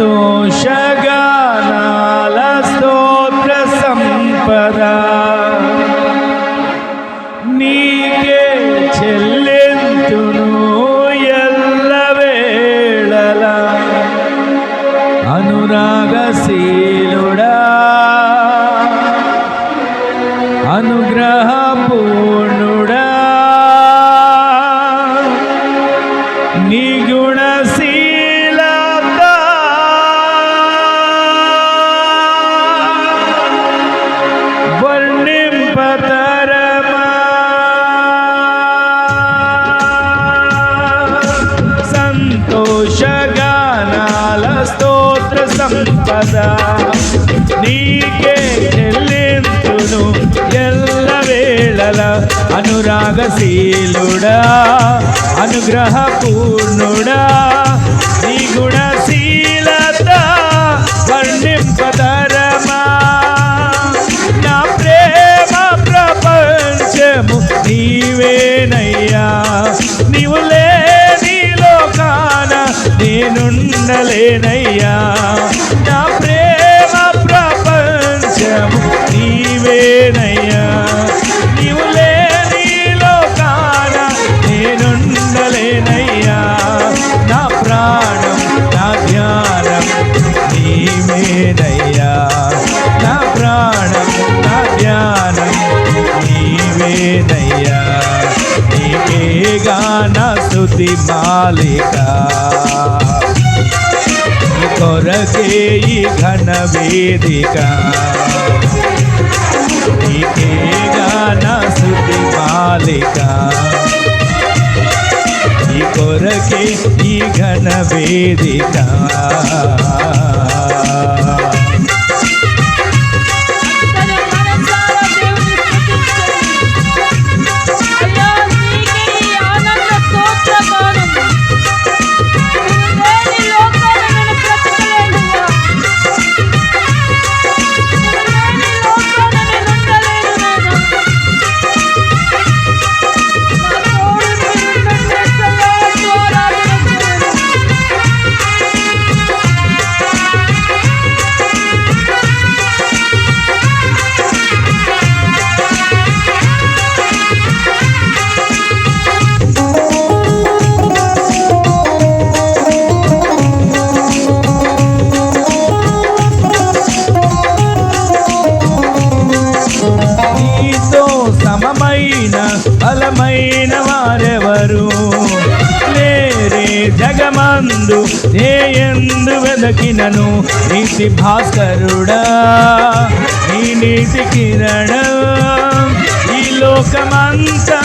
tu chegas. సంతోషగానాల స్తోత్ర సంపద నీకే చెల్లింతును ఎల్ల వేళల అనురాగశీలుడా అనుగ్రహపూర్ణుడా. నీ నేనుండలేనయ్యా. నా ప్రేమ ప్రపంచము నీవేనయ్యా. నీవు లేని లోకాన నేనుండలేనయ్యా. నా ప్రాణం నా ధ్యానం నీవేనయ్యా. నా ప్రాణం నా ధ్యానం నీవేనయ్యా. నీకేగా నా స్తుతి మాలికా చేయి ఘన వేదిక. నీకే గాన స్తుతి మాలిక. ఈ కొరకే ఈ ఘన వేదిక. నను నీతి భాస్కరుడా నీ నీతి కిరణం ఈ లోకమంతా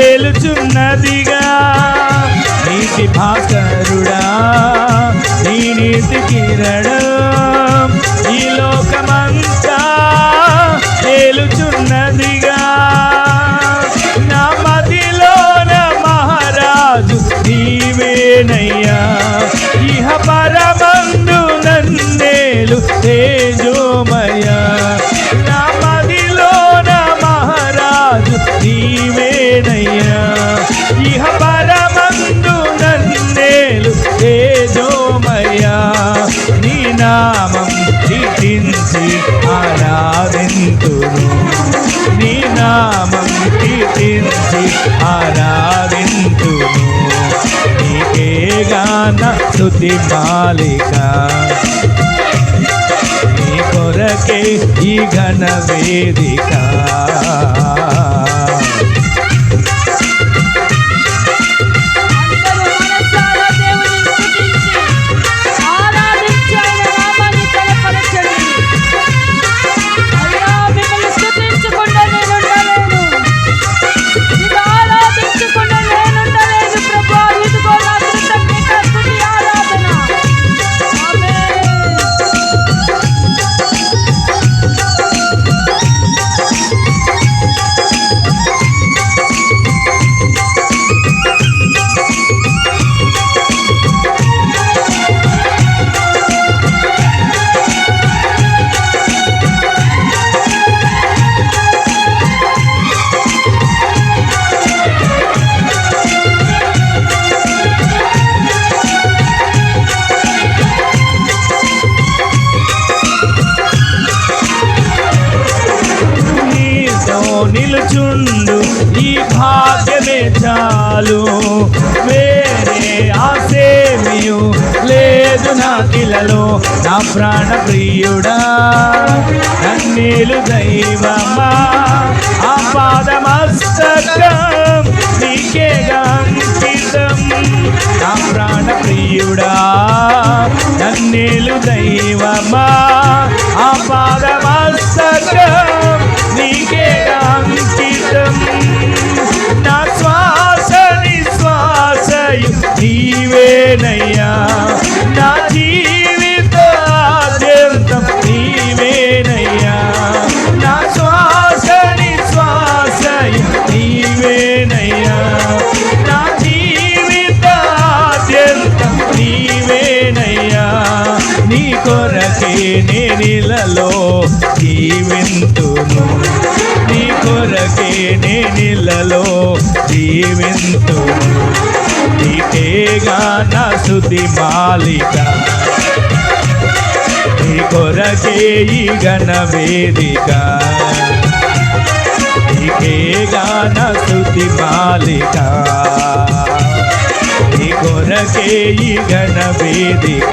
ఏలుచున్నదిగా నీతి భాస్కరుడా నీ నీతి కిరణం నీకేగాన శృతి మాలిక నీ కొరకే ఈ ఘన వేదిక. ప్రాణ ప్రియుడా నన్నేలు దైవమా ఆ పాదమస్తకం నీకే గంపితం. నా ప్రాణ ప్రియుడా నన్నేలు దైవమా ఆ పాదమస్తకం నీకే అంకితం నా శ్వాస నిశ్వాసయు నీవేనయ్యా నా నేనిలలో జీవింతును నీ కొరకే నేనిలలో జీవింతును నీకేగా నా శుద్ధి మాలిక నీ కొరకే ఈ గణ వేదిక. నీకేగా నా శుద్ధి మాలిక నీ కొరకే ఈ గణ వేదిక.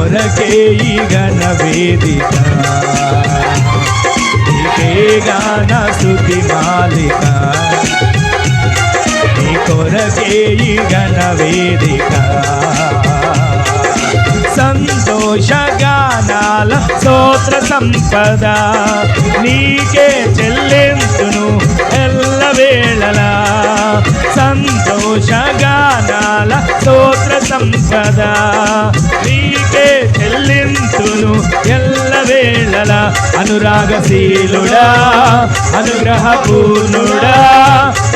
కొరకే ఈ గణ వేదిక నీకేగా నా స్తుతి మాలిక నీ కొరకే ఈ గణ వేదిక సంతోషగానాల స్తోత్ర సంపద. నీకే చెల్లింతును ఎల్లవేళలా సంతోషగానాల స్తోత్ర సంపద. నీ చెల్లింతును ఎల్లవేళలా అనురాగశీలుడా అనుగ్రహపూర్ణుడా.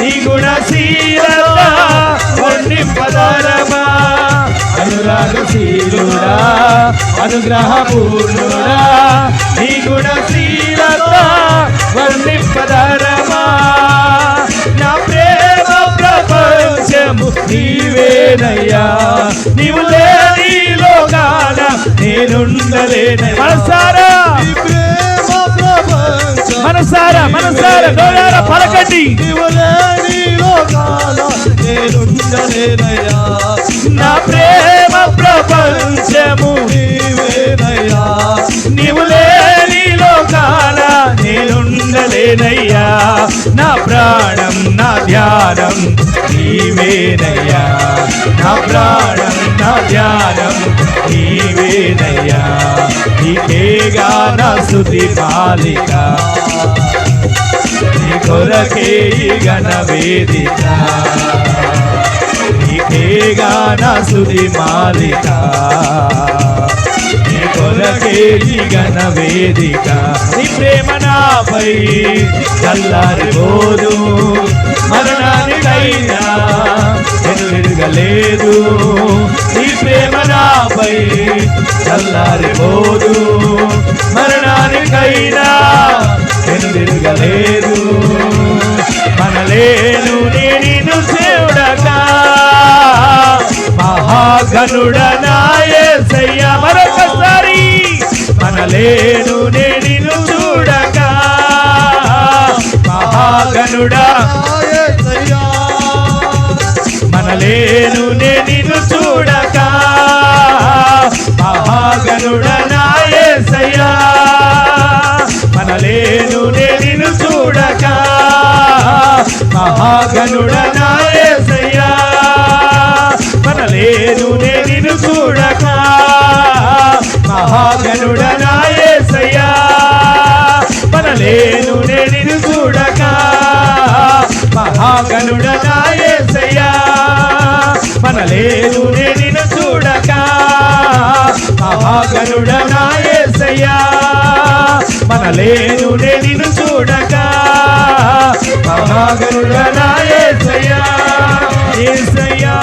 ఈ గుణశీలత వర్ణింపదరమా? అనురాగశీలుడా అనుగ్రహపూర్ణుడా. ఈ గుణశీలత వర్ణింపదరమా ప్రపంచము నీవేనయ్యా. నీవు లేని లోకాన నేనుండలేనయ్యా. మనసారా? మనసారా? మనసారా? నోయారా పలకండి నా ప్రేమ ప్రపంచము నీవేనయ్యా. నీవు లేని లోకాల నేనుండలేనయ్యా. నా ప్రాణం నా ధ్యానం నీవేనయ్యా. నా ప్రాణం నా ధ్యానం నీవేనయ్యా. నీకేగా నా శుద్ధి మాలిక నీ కొరకే గణ వేదిక. నీకేగా నా శుద్ధి మాలిక. నీ కొరకే గణ వేదిక. నీ ప్రేమ నాపై చల్లారిపోదు మరణానికైనా ఎదురుగలేదు నీ ప్రేమ నాపై చల్లారిపోదు మరణానికైనా ఎదురుగలేదు మనలేను నేను చూడగా మహాగనుడ నాయసయ్య మరొకసారి మనలేను నేను చూడక. మహాగనుడా. మనలేను నేను చూడక. మహాగనుడ నాయసయ్యా మనలేను నేను చూడక. మహాగనుడ నాయసయ్యా మనలేను నేను మహాగనుడనాయసయ్యా మనలేను నేను చూడక. మహాగనుడనాయసయ్యా. మనలేను నేను చూడక. మహాగనుడనాయసయ్యా. మనలేను నేను చూడక. మహాగనుడనాయసయ్యా. ఏసయ్యా.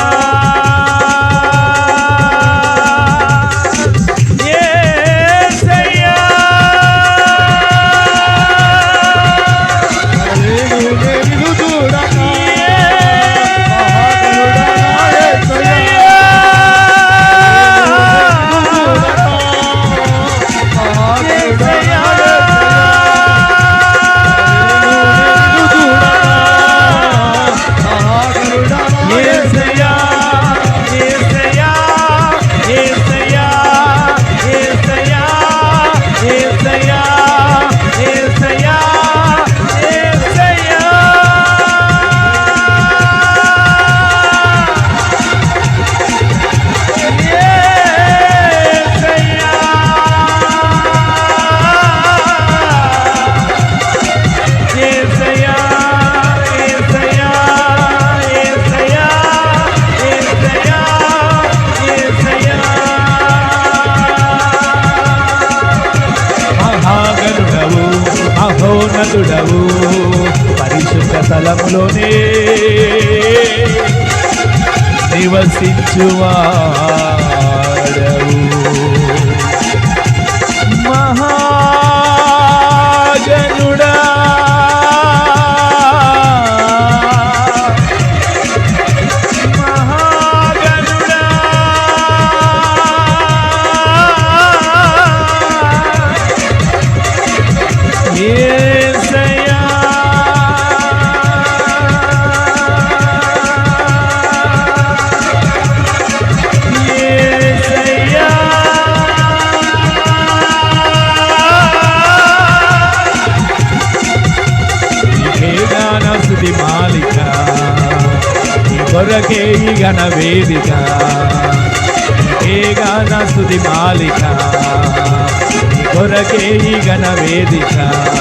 గాక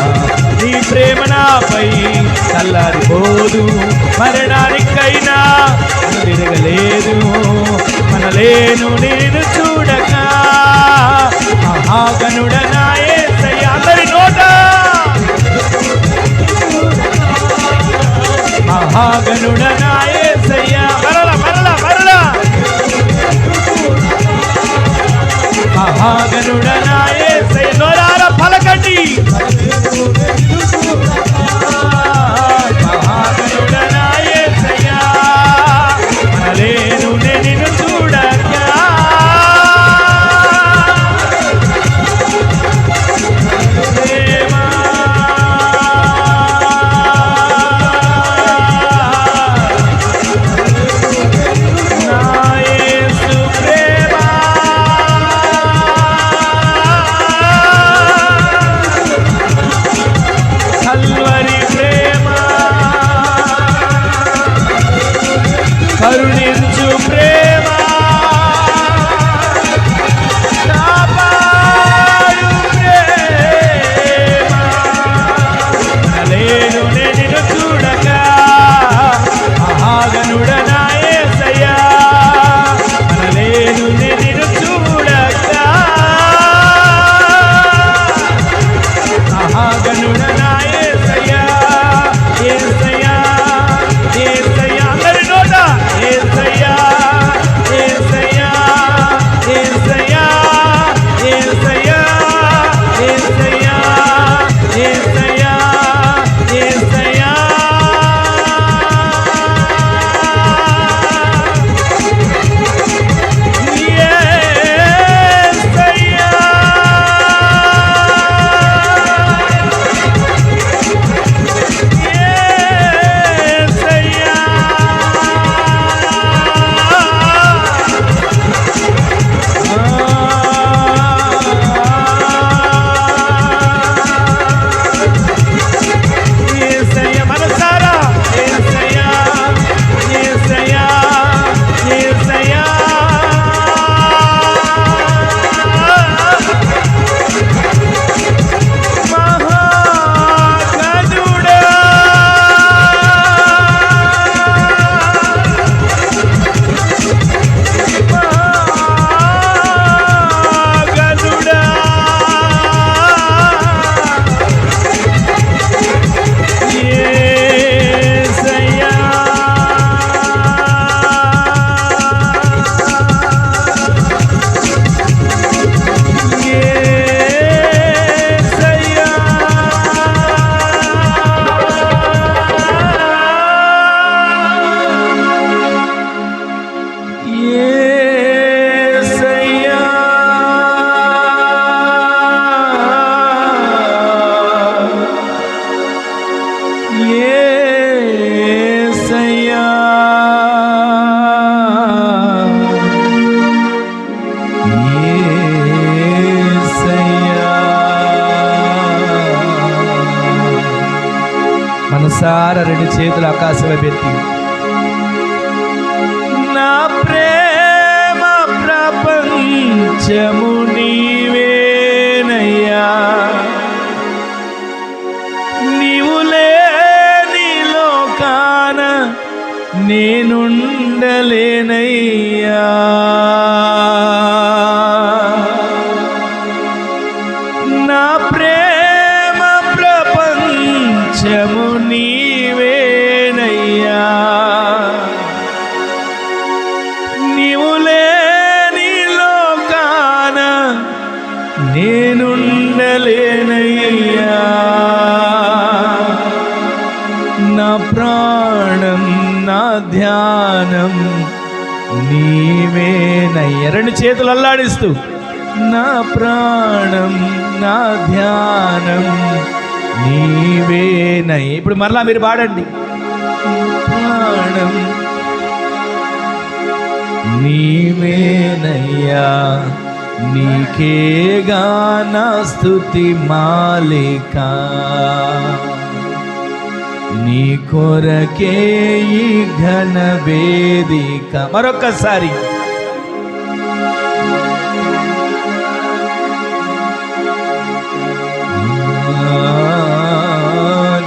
నీ ప్రేమ నాపై చల్లారిపోదు. మరణానికైనా తిరగలేదు. మనలేను నేను చూడక. మహాగనుడనాయే అందరి నోట. మహాగనుడనాయే మరల మరల మరల. మహాగనుడనాయే సయ్య. నోరా. మనసారా రెండు చేతులు ఆకాశం వైపు నా ప్రేమ ప్రపంచము నీవేనయ్యా. నీవు లేని లోకాన నేనుండలేనయ్యా. నా ప్రేమ ప్రపంచము ఎరని చేతులు అల్లాడిస్తూ నా ప్రాణం నా ధ్యానం నీవేనయ్య ఇప్పుడు మరలా మీరు పాడండి. ప్రాణం నీవేనయ్యా నీకేగా నా స్తుతి మాలిక. నీ కొరకే ఈ ఘన వేదిక. మరొక్కసారి.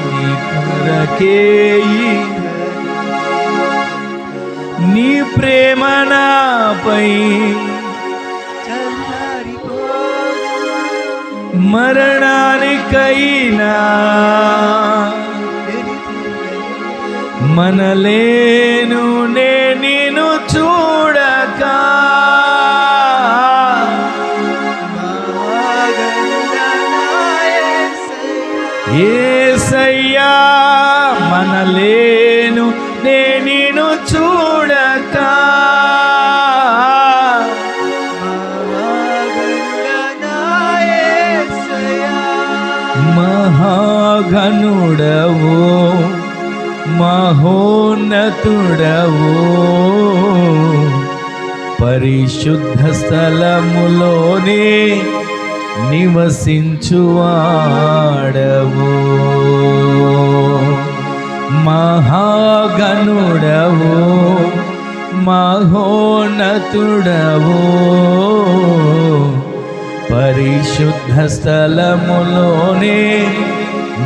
నీ కొరకే నీ ప్రేమ నాపై మరణానికైనా మనలేను నే చూడ ఏసయ్యా మనలేను నేను చూడక. మహాగణుడవు మహోన్నతుడవు పరిశుద్ధ స్థలములోనే నివసించువాడవు. మహాగనుడవు మహోన్నతుడవు. పరిశుద్ధ స్థలములోనే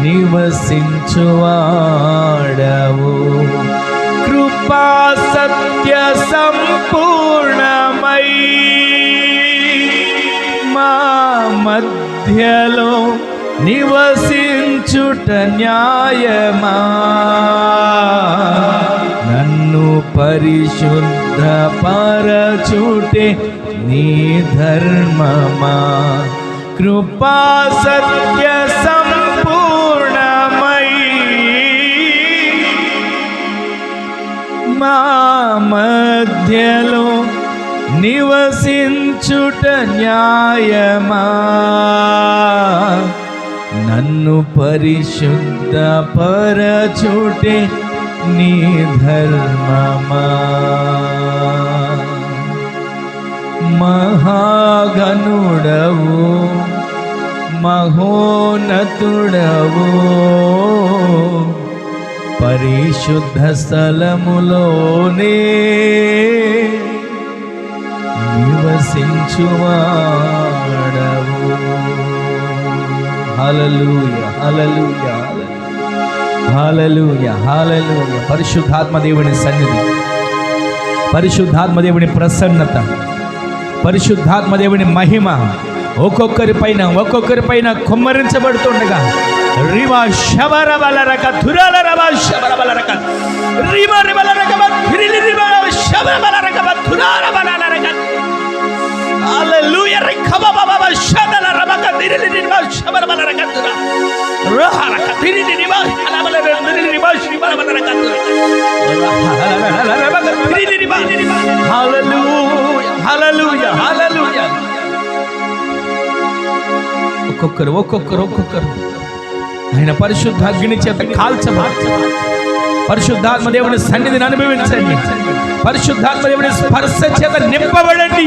నివసించువాడవు. కృపా సత్య సంపూర్ణ మధ్యలో నివసించుట న్యాయమా? నన్ను పరిశుద్ధ పరచుటే నీ ధర్మమా? కృపా సత్య సంపూర్ణమై మా మధ్యలో నివసించుట న్యాయమా? నన్ను పరిశుద్ధ పరచుటే నీ ధర్మమా? మహాగనుడవు మహోనతుడవు పరిశుద్ధ స్థలములోనే నివసించువాడవు హలలుయ హలలుయ హలలుయ హలలుయ పరిశుద్ధాత్మ దేవుని సన్నిధి. పరిశుద్ధాత్మ దేవుని ప్రసన్నత. పరిశుద్ధాత్మ దేవుని మహిమ ఒక్కొక్కరి పైన ఒక్కొక్కరి పైన కుమ్మరించబడుతుండగా. రివా శబర బలరక ధురల రవ శబర బలరక రివ రివల రక ధిరిలి రివ శబర బలరక ధురాల బలరక హల్లెలూయా రిఖబ బబ శదల రబక ధిరిలి రివ శబర బలరక ధురా రహరక ధిరిలి రివ హలబల ధిరిలి రివ శబర బలరక ధురా హల్లెలూయా హల్లెలూయా ఒక్కొక్కరు ఒక్కొక్కరు ఒక్కొక్కరు. ఆయన పరిశుద్ధ అగ్ని చేత కాల్చబడి పరిశుద్ధాత్మ దేవుని సన్నిధిని అనుభవించండి. పరిశుద్ధాత్మ దేవుని స్పర్శ చేత నింపబడండి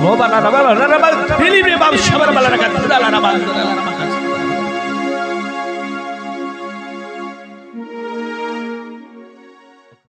ఓ బల రబ రబ తెలివి బాబు శబర బల రక దురాల రబ దురాల రబ